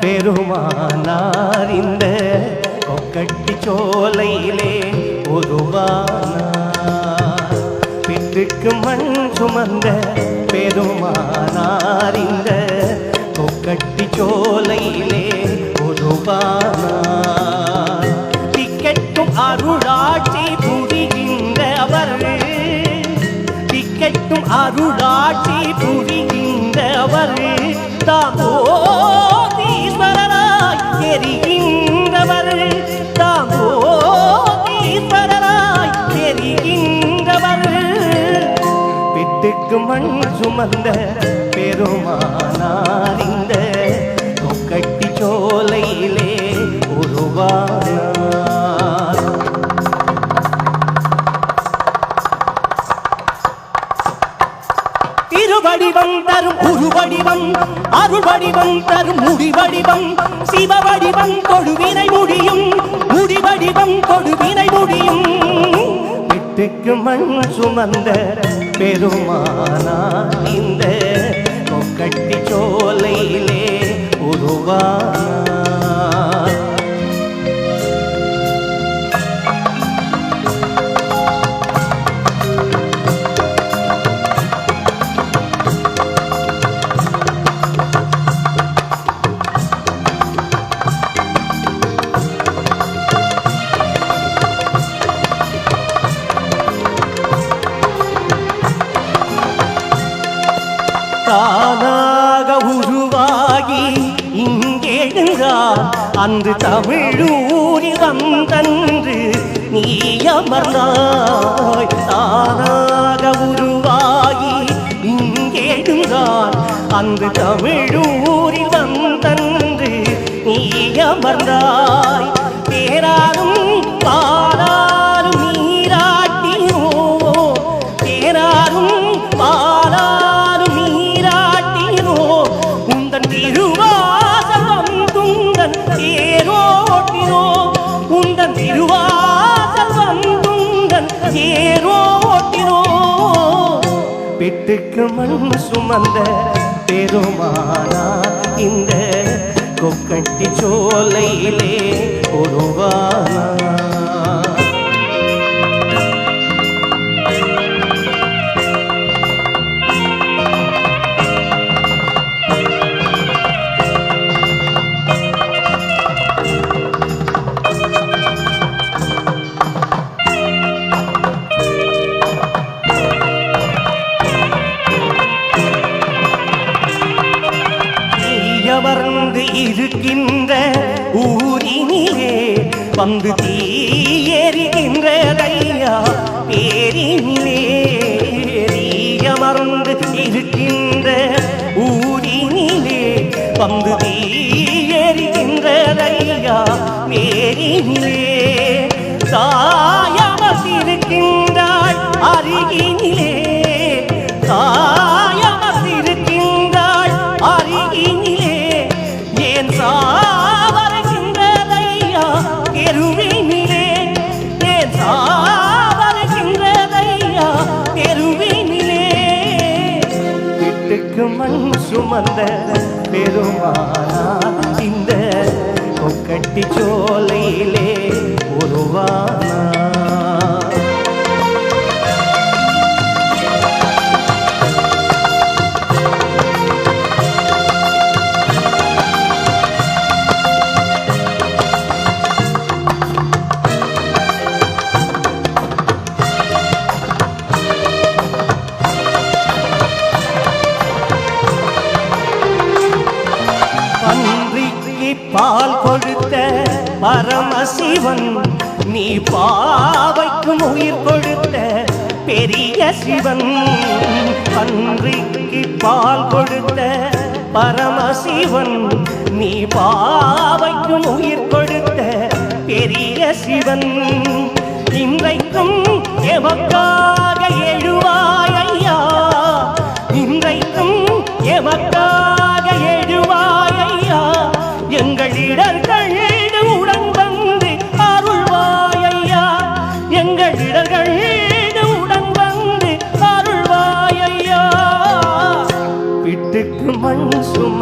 பெருமானார் இந்த கொக்கட்டி சோலையிலே உருவானார் பிட்டுக்கு மண் சுமந்த பெருமானார் இந்த கொக்கட்டி சோலையிலே உருவானார் திக்கட்டும் அருளாட்சி புரிகின்ற அவர். திக்கட்டும் அருளாட்சி புரிகின்ற அவர். தாமோதீஸ்வரராய் சுமந்த பெருமானார் இந்த கொக்கட்டி சோலையிலே உருவானார். திருவடிவம் தரும் உருவடிவம் அருள்வடிவம் தரும் முடிவடிவம் சிவவடிவம் கொடுவினை முடியும் முடிவடிவம் கொடுவினை முடியும். விட்டுக்கு மண் சுமந்த பெருமானா இந்த கொக்கட்டி சோலையிலே உருவா அன்று தமிழூரி வந்தன்று நீ அமர்ந்தாய். தானாக உருவாகி இங்கேடுந்தான் அன்று தமிழூரி வந்தன்று நீ அமர்ந்தாய். பேராலும் உந்தன் திருவாசலம் துந்தன் ஓட்டினோ. பெட்டுக்கு மண் சுமந்த பெருமானா இந்த கொக்கட்டி சோலையிலே ஒருவானா ஊரினிலே வந்து தீயேறுகின்றதையா? பேரினிலே தீயமர்ந்து இருக்கின்ற ஊரினிலே வந்து தீயேறுகின்றதையா? பேரினிலே தாயமர்ந்திருக்கின்றாள் அருகினி சுமந்த பெருமானா இந்த கொக்கட்டி சோலையிலே உருவான பால் கொடுத்த பரமசிவன் நீ பாவைக்கும் உயிர் கொடுத்த பெரிய சிவன். பன்றிக்கு பால் கொடுத்த பரமசிவன் நீ பாவைக்கும் உயிர் கொடுத்த பெரிய சிவன். இன்றைக்கும் எவக்கும்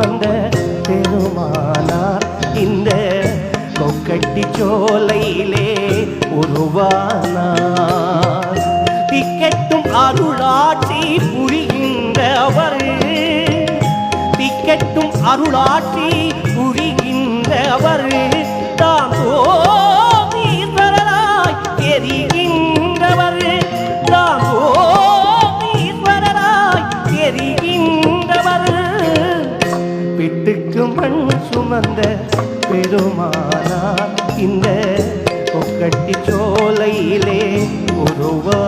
ஐயா பெருமானார் இந்த கொக்கட்டி சோலையிலே உருவானார். திக்கட்டும் அருளாட்சி புரிகின்றவர். திக்கட்டும் அருளாட்சி பெருமானா இந்த கொக்கட்டி சோலையிலே உருவா.